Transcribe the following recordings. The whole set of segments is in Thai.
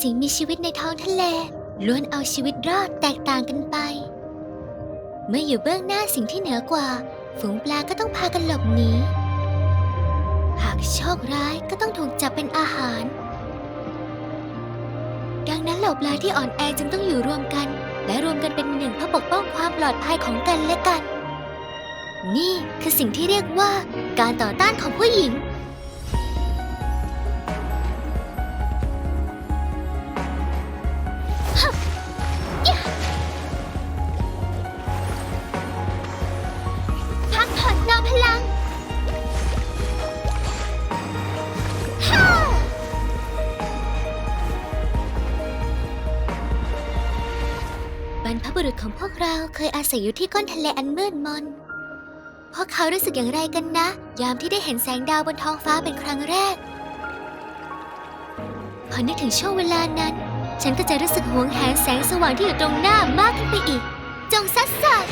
สิ่งมีชีวิตในท้องทะเลล้วนเอาชีวิตรอดแตกต่างกันไป เมื่ออยู่เบื้องหน้าสิ่งที่เหนือกว่า ฝูงปลาก็ต้องพากันหลบหนี หากโชคร้ายก็ต้องถูกจับเป็นอาหาร ดังนั้นเหล่าปลาที่อ่อนแอจึงต้องอยู่รวมกัน และรวมกันเป็นหนึ่งเพื่อปกป้องความปลอดภัยของกันและกัน นี่คือสิ่งที่เรียกว่าการต่อต้านของผู้หญิง รรพบุรุษของพวกเราเคยอาศัยอยู่ที่ก้นทะเลอันมืดมน พวกเขารู้สึกอย่างไรกันนะ ยามที่ได้เห็นแสงดาวบนท้องฟ้าเป็นครั้งแรก พอนึกถึงช่วงเวลานั้น ฉันก็จะรู้สึกหวงแหนแสงสว่างที่อยู่ตรงหน้ามากขึ้นไปอีก จงซัดสาย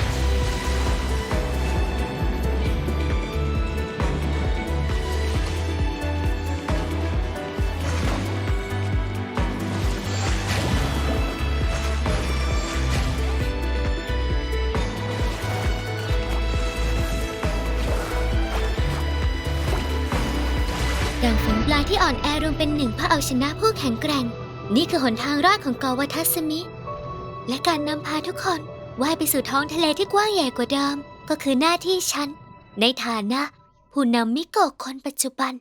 ดังฝูงปลาที่อ่อนแอรวมเป็นหนึ่งเพื่อเอาชนะผู้แข็งแกร่ง นี่คือหนทางรอดของกอวัทัสมิ และการนำพาทุกคนว่ายไปสู่ท้องทะเลที่กว้างใหญ่กว่าเดิม ก็คือหน้าที่ฉัน ในฐานะ ผู้นำมิโกะคนปัจจุบัน